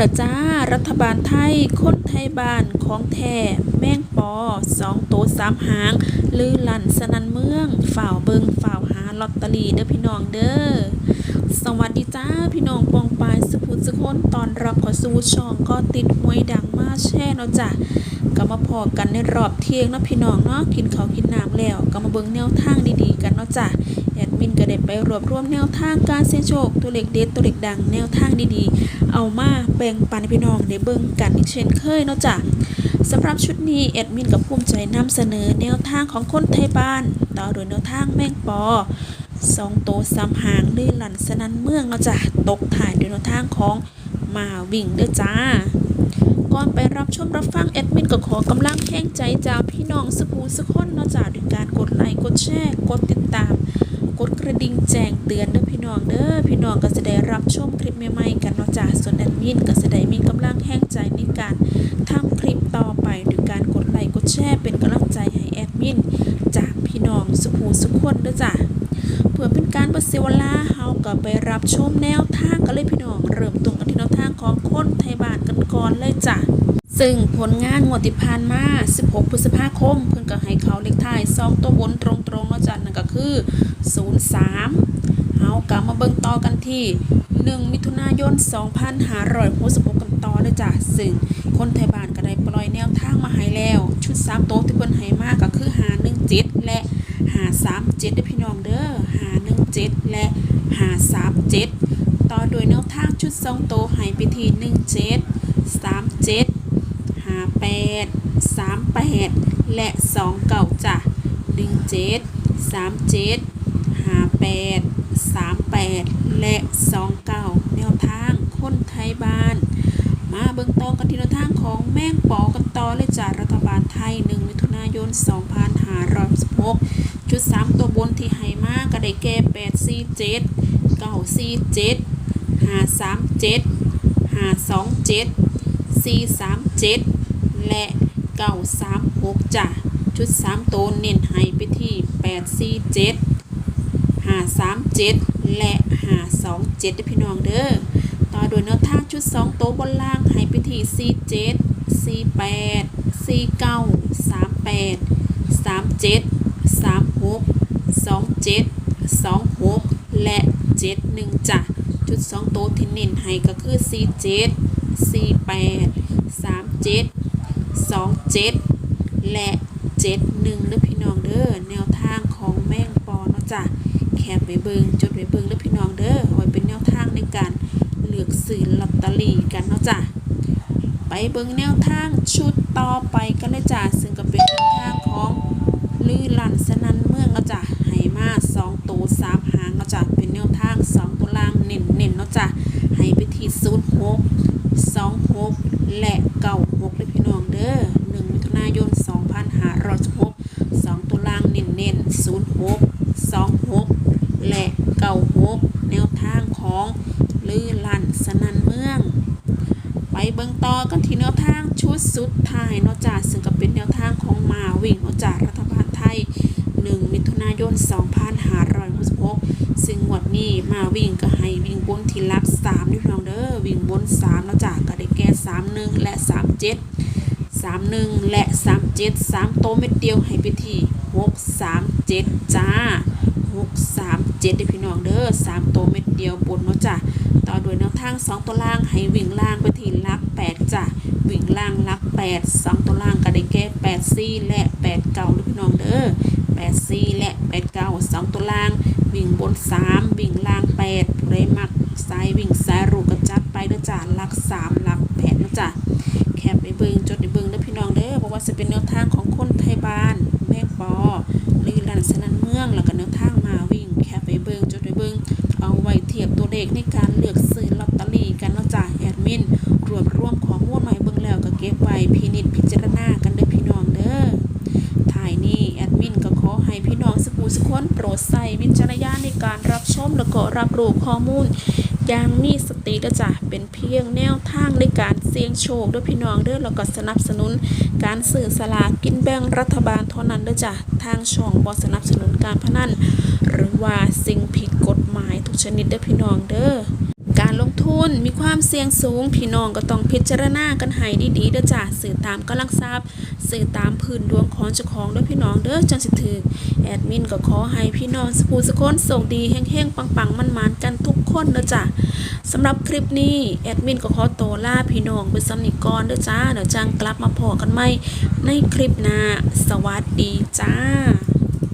ละจ้า รัฐบาลไทยคนไทยบ้านของแท้แม่งปอสองโตสามหาง ลือลั่นสนันเมืองฝ่าวเบิงฝ่าวหาลอตเตอรี่เด้อพี่น้องเด้อสวัสดีจ้า พี่น้องปองปายสุภูสุคนตอนรับขอสู่ช่องก็ติดหวยดังมาแช่เนาะจ้ะก็มาพอกันในรอบเที่ยงเนาะพี่น้องเนาะกินข้าวกินน้ำแล้ว ก็มาเบิงแนวทางดีๆกันเนาะจ้ะ ไปรวบรวมแนวทางการเสี่ยงโชคตัวเลขเด็ดตัวเลขดังแนวทางดีๆ เอามาแบ่งปันให้พี่น้องได้เบิ่งกันอีกเช่นเคยเนาะจ้ะสำหรับชุดนี้แอดมินกับภูมิใจนำเสนอแนวทางของคนไทยบ้าน ต่อโดยแนวทางแมงปอสองโตสามหางลื่นหลันสนันเมืองเนาะจ้ะตกถ่ายด้วยแนวทางของมาวิ่งเด้อจ้าก่อนไปรับชมรับฟังแอดมินก็ขอกำลังแห่งใจจากพี่น้องสกูสกคนเนาะจ้ะด้วยการกดไลค์กดแชร์กดติดตาม กดกระดิ่งแจ้งเตือนเด้อพี่น้องเด้อพี่น้องก็จะได้รับชมคลิปใหม่ๆกันเนาะจ้ะส่วนแอดมินก็จะได้มีกำลังแห่งใจในการทำคลิปต่อไปด้วยการกดไลค์กดแชร์เป็นกำลังใจให้แอดมินจากพี่น้องสกูสกคนเด้อจ้ะเพื่อเป็นการประเสียเวลาเฮาก็ไปรับชมแนวทางกันเลยพี่น้องเริ่มตรงกันที่แนวทางของคนไทยบ้านกันก่อนเลยจ้ะ ซึ่งผลงานงวดที่ผ่านมา 16 พฤษภาคม เพิ่นก็ให้เขาเลขท้าย2ตัวบนตรงๆเนาะจ้ะนั่นก็คือ 03เฮากลับมาเบิ่งต่อกันที่ 1 มิถุนายน 2566 กันต่อเลยจ้ะซึ่งคนไทยบ้านก็ได้ปล่อยแนวทางมาให้แล้ว ชุด 3 โต๊ะที่เพิ่นให้มาก็คือ 517 และ 537เด้อพี่น้องเด้อ517 และ 537 ต่อโดยแนวทางชุด 2 โต๊ะให้ไปที่17 37 58 38และ2เก่าจ้ะ17 37 58 38และ2เก่าแนวทางคนไทยบ้าน มาเบิ่งต่อกันที่แนวทางของแม่งปอกันต่อเลยจ้ะรัฐบาลไทย1มิถุนายน2566ชุด3ตัวบนที่ให้มาก็ได้แก่847 947 537 527 437 และ936จ้ะชุด3ตัวเน้นให้ไปที่847 537และ527เด้อพี่น้องเด้อต่อโดยแนวทางชุด2โตบนล่างให้ไปที่47 48 49 38 37 36 27 26และ71จ้ะจุด2โตที่เน้นให้ก็คือ47 48 37 27 และ 71เด้อพี่น้องเด้อแนวทางของแม่งปอเนาะจ้ะแคปไว้เบิงจดไว้เบิงเด้อพี่น้องเด้อไว้เป็นแนวทางในการเลือกซื้อลอตเตอรี่กันเนาะจ้ะไปเบิงแนวทางชุดต่อไปกันเลยจ้ะซึ่งก็เป็นแนวทางของลือลันสนันเมืองเนาะจ้ะให้มา2ตัว3หางเนาะจ้ะเป็นแนวทาง 2 ตัวล่างเน้นๆเนาะจ้ะให้ไปที่06 26 และ96เลยพี่น้องเด้อ1มิถุนายน 2566 2 ตัวล่างเน้น ๆ06 26และ96แนวทางของลือลันสนันเมือง ไปเบิ่งต่อกันที่แนวทางชุดสุดท้ายนาะจ้ะซึ่งก็เป็นแนวทางของมาวิ่งนาะจ้ะรัฐบาลไทย 1 มิถุนายน 2566ซึ่งงวดนี้มาวิ่งก็ให้วิ่งบนที่ลัก3นี่พี่น้องเด้อวิ่งบน3นาะจ้ะก็ได้แก่31 และ 37 31 และ 37 3 โตเม็ดเดียวให้ไปที่ 637จ้า637เด้พี่น้องเด้อ3โตวเม็ดเดียวบนเนาะจ้ะต่อด้วยแนวทาง2ตัวล่างให้วิ่งล่างไปที่ลัก8จ้ะวิ่งล่างลัก8 2ตัวล่างก็ได้แก่8 4และ8 9เด้อพี่น้องเด้อ8 4และ8 9 2ตัวล่าง วิ่งบน3วิ่งล่าง8ผู้ใดมักสายวิ่งสายรูกระจัดไปเด้อจ้ะลัก3ลัก8เนาะจ้ะแคปไปเบิงจดไปเบิงเด้อพี่น้องเด้อเพราะว่าจะเป็นแนวทางของคนไทยบ้านแม่ปอ ว้เทียบตัวเลขในการเลือกซื้อลอตเตอรี่กันเนาะจ้ะแอดมิน รวบรวมข้อมูลใหม่เบิ่งแล้วก็เก็บไว้พินิจพิจารณากันเด้อพี่น้องเด้อท้ายนี้แอดมินก็ขอให้พี่น้องสกูสกคนโปรดใส่วิจารณญาณในการรับชมและก็รับรู้ข้อมูล อย่างมีสติเด้อจ้ะเป็นเพียงแนวทางในการเสี่ยงโชคเด้วยพี่น้องเด้อแล้วก็สนับสนุน การสื่อสลากกินแบ่งรัฐบาลเท่านั้นเด้อจ้ะทางช่องบอสนับสนุนการพนันหรือว่าสิ่งผิดกฎหมายทุกชนิดเด้อพี่น้องเด้อ การลงทุนมีความเสี่ยงสูง พี่น้องก็ต้องพิจารณากันให้ดีๆเด้อจ้าสื่อตามกำลังทรัพย์สื่อตามพื้นดวงของเจ้าของด้อพี่น้องเด้อจังสิถือแอดมินก็ขอให้พี่น้องสกูสกคนโชคดีแห้งๆปังๆมันๆกันทุกคนเด้อจ้าสำหรับคลิปนี้แอดมินก็ขอโตวลาพี่น้องไปสำนิกก่อนเด้อจ้าเดี๋ยวจังกลับมาพอกันใหม่ในคลิปหน้าสวัสดีจ้า